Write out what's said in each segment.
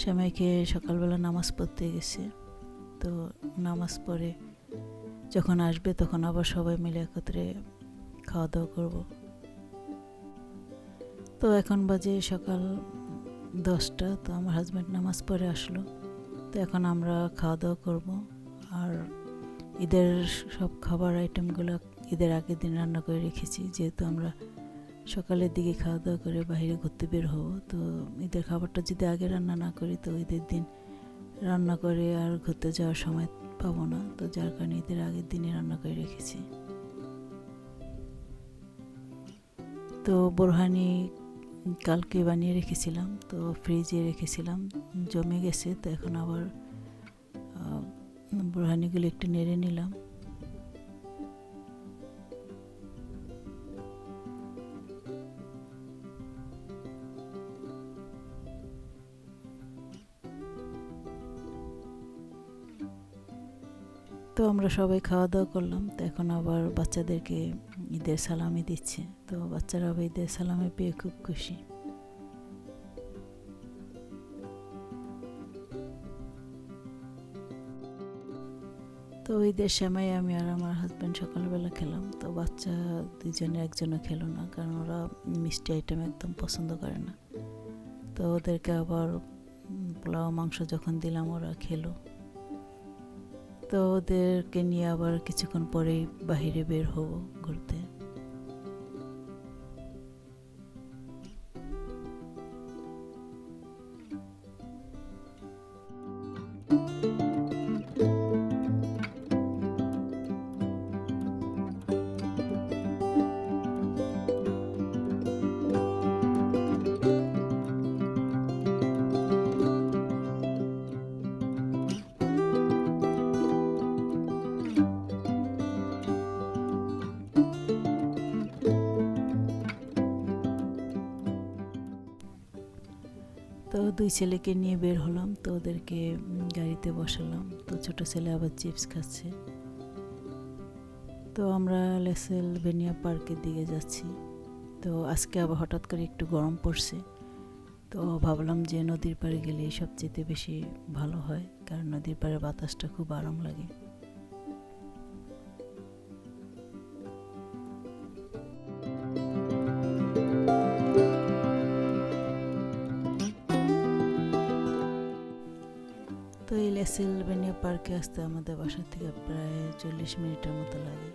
শ্যামাইকে সকালবেলা নামাজ পড়তে গেছে। তো নামাজ পড়ে যখন আসবে তখন আবার সবাই মিলে একত্রে খাওয়া দাওয়া করব। তো এখন বাজে সকাল দশটা, তো আমার হাজব্যান্ড নামাজ পড়ে আসলো। তো এখন আমরা খাওয়া দাওয়া করব। আর ঈদের সব খাবার আইটেমগুলো ঈদের আগের দিন রান্না করে রেখেছি, যেহেতু আমরা সকালের দিকে খাওয়া দাওয়া করে বাইরে ঘুরতে বের হব। তো ঈদের খাবারটা যদি আগে রান্না না করি, তো ঈদের দিন রান্না করে আর ঘুরতে যাওয়ার সময় পাবো না। তো যার কারণে ঈদের আগের দিনে রান্না করে রেখেছি। তো বোরহানি কালকে বানিয়ে রেখেছিলাম, তো ফ্রিজে রেখেছিলাম, জমে গেছে। তো এখন আবার বুড়হানিগুলো একটু নেড়ে নিলাম। তো আমরা সবাই খাওয়া দাওয়া করলাম, তো এখন আবার বাচ্চাদেরকে ঈদের সালামি দিচ্ছে। তো বাচ্চারা আবার ঈদের সালামি পেয়ে খুব খুশি। তো ঈদের সময় আমি আর আমার হাজব্যান্ড সকালবেলা খেলাম, তো বাচ্চা দুজনে একজনও খেলো না, কারণ ওরা মিষ্টি আইটেম একদম পছন্দ করে না। তো ওদেরকে আবার পোলাও, মাংস যখন দিলাম ওরা খেলো। তো ওদেরকে নিয়ে আবার কিছুক্ষণ পরেই বাহিরে বের হব ঘুরতে। দুই ছেলেকে নিয়ে বের হলাম, তো ওদেরকে গাড়িতে বসালাম। তো ছোট ছেলে আবার চিপস খাচ্ছে। তো আমরা লেসেল বেনিয়া পার্কের দিকে যাচ্ছি। তো আজকে আবার হঠাৎ করে একটু গরম পড়ছে। তো ভাবলাম যে নদীর পাড়ে গেলে সবচেয়ে বেশি ভালো হয়, কারণ নদীর পাড়ে বাতাসটা খুব আরাম লাগে। লেসিলভেনিয়া পার্কে আসতে আমাদের বাসা থেকে প্রায় চল্লিশ মিনিটের মতো লাগে।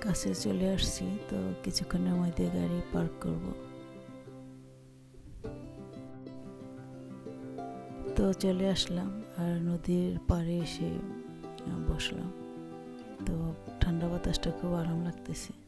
কাছে চলে আসছি, তো কিছুক্ষণের মধ্যে গাড়ি পার্ক করব। তো চলে আসলাম আর নদীর পাড়ে এসে বসলাম। তো ঠান্ডা বাতাসটা খুব আরাম লাগতেছে।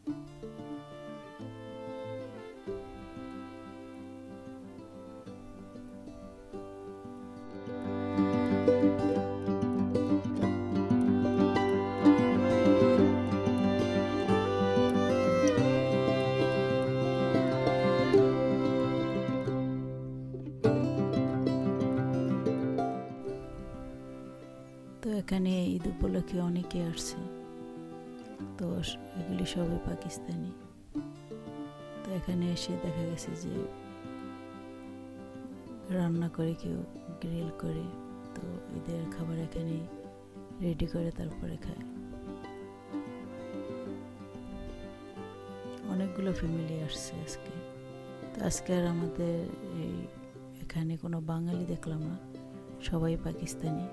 এখানে ঈদ উপলক্ষে অনেকে আসছে। তো এগুলি সবই পাকিস্তানি। তো এখানে এসে দেখা গেছে যে রান্না করে কেউ, গ্রিল করে, তো ঈদের খাবার এখানে রেডি করে তারপরে খায়। অনেকগুলো ফ্যামিলি আসছে আজকে। তো আজকে আর আমাদের এই, এখানে কোনো বাঙালি দেখলাম না, সবাই পাকিস্তানি।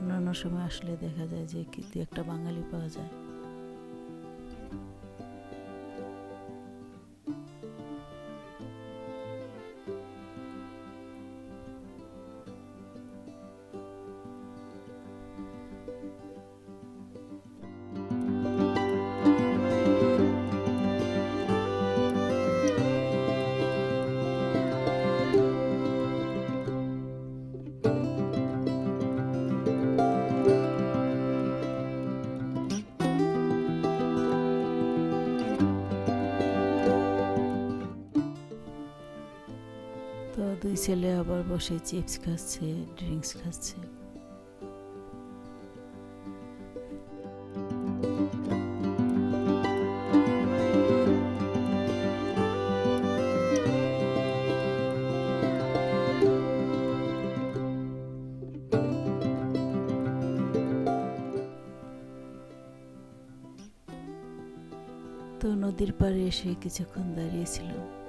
অন্যান্য সময় আসলে দেখা যায় যে কি একটা বাঙালি পাওয়া যায়। দুই ছেলে আবার বসে চিপস খাচ্ছে ড্রিঙ্কস খাচ্ছে। তো নদীর পাড়ে এসে কিছুক্ষণ দাঁড়িয়েছিলাম।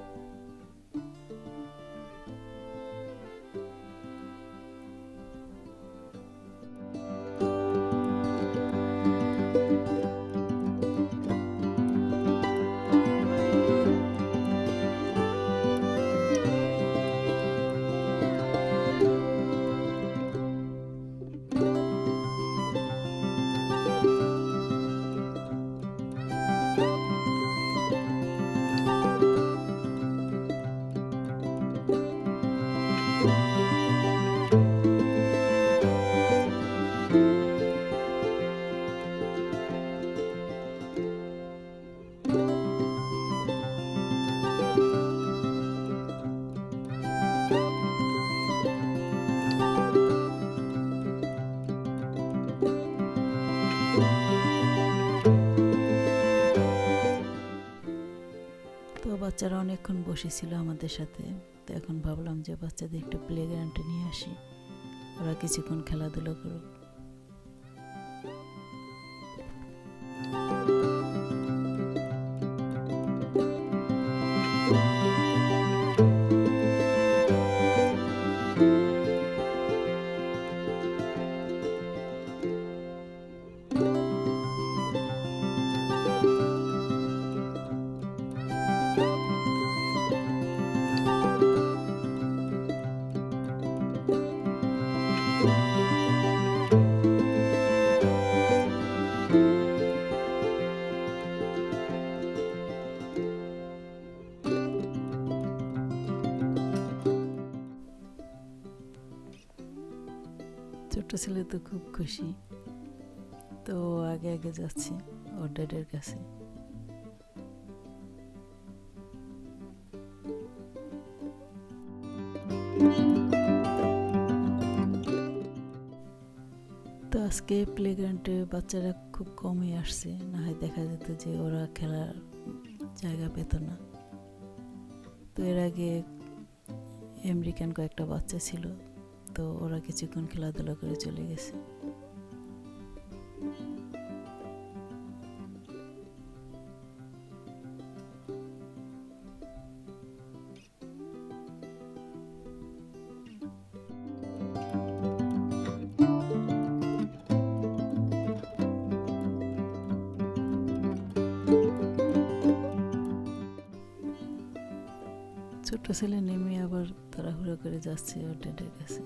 বাচ্চারা অনেকক্ষণ বসেছিল আমাদের সাথে, তো এখন ভাবলাম যে বাচ্চাদের একটু প্লে গ্রাউন্ডে নিয়ে আসি, ওরা কিছুক্ষণ খেলাধুলো করুক। ছেলে তো খুব খুশি। তো আগে আগে যাচ্ছে ওর ড্যাডের কাছে। তো আজকে প্লেগ্রাউন্ডে বাচ্চারা খুব কমই আসছে, না হয় দেখা যেত যে ওরা খেলার জায়গা পেত না। তো এর আগে আমেরিকান কয়েকটা বাচ্চা ছিল। তো ওরা কিছুক্ষণ খেলাধুলা করে চলে গেছে। ছোট ছেলে নেমে আবার তাড়াহুড়ো করে যাচ্ছে ওর ডেডের কাছে।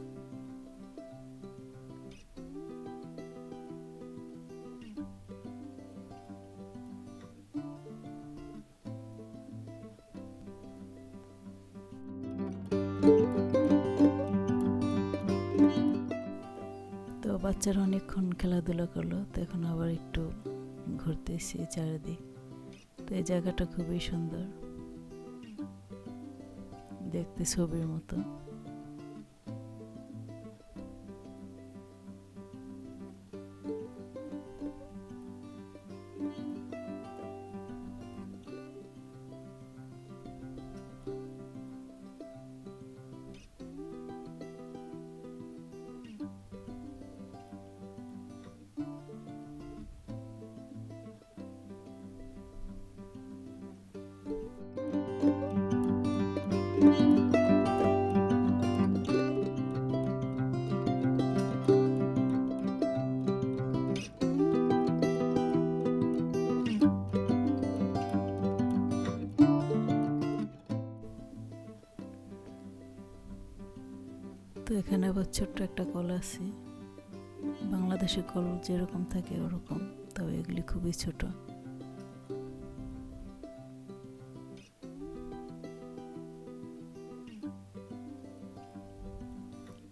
বাচ্চারা অনেকক্ষণ খেলাধুলা করল, তো এখন আবার একটু ঘুরতে এসেছি চারিদিক। তো এই জায়গাটা খুবই সুন্দর। দেখতে ছবির মতো। তো এখানে আবার ছোট্ট একটা কল আছে। বাংলাদেশে কল যেরকম থাকে ওরকম তবে এগুলি খুবই ছোট।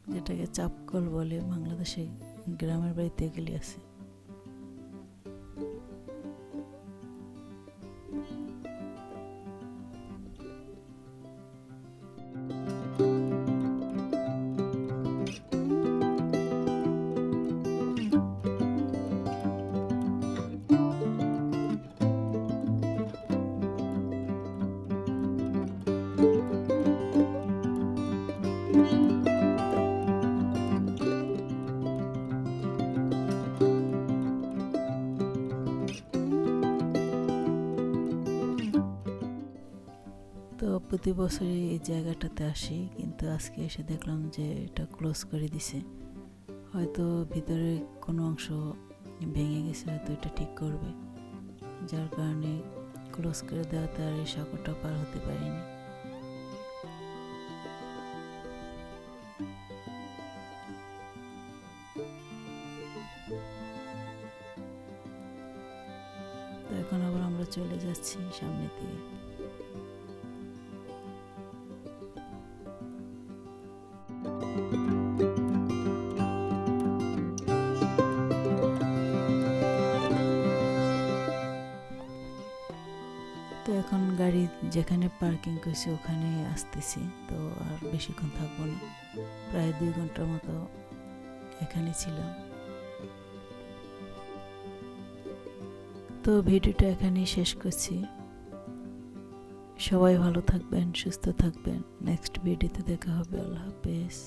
যেটাকে চাপকল বলে, বাংলাদেশে গ্রামের বাড়িতে এগুলি আছে। প্রতি বছরই এই জায়গাটাতে আসি, কিন্তু আজকে এসে দেখলাম যে এটা ক্লোজ করে দিছে। হয়তো ভিতরে কোনো অংশ ভেঙে গেছে, হয়তো এটা ঠিক করবে। যার কারণে ক্লোজ করে দেওয়াতে আর এই সাঁকোটা পার হতে পারিনি। তো এখন আবার আমরা চলে যাচ্ছি সামনের দিকে। এখন গাড়ি যেখানে পার্কিং করছি, ওখানে আসতেছি। তো আর বেশিক্ষণ থাকব না। প্রায় দুই ঘণ্টার মতো এখানে ছিলাম। তো ভিডিওটা এখানেই শেষ করছি। সবাই ভালো থাকবেন, সুস্থ থাকবেন। নেক্সট ভিডিওতে দেখা হবে। আল্লাহ হাফেজ।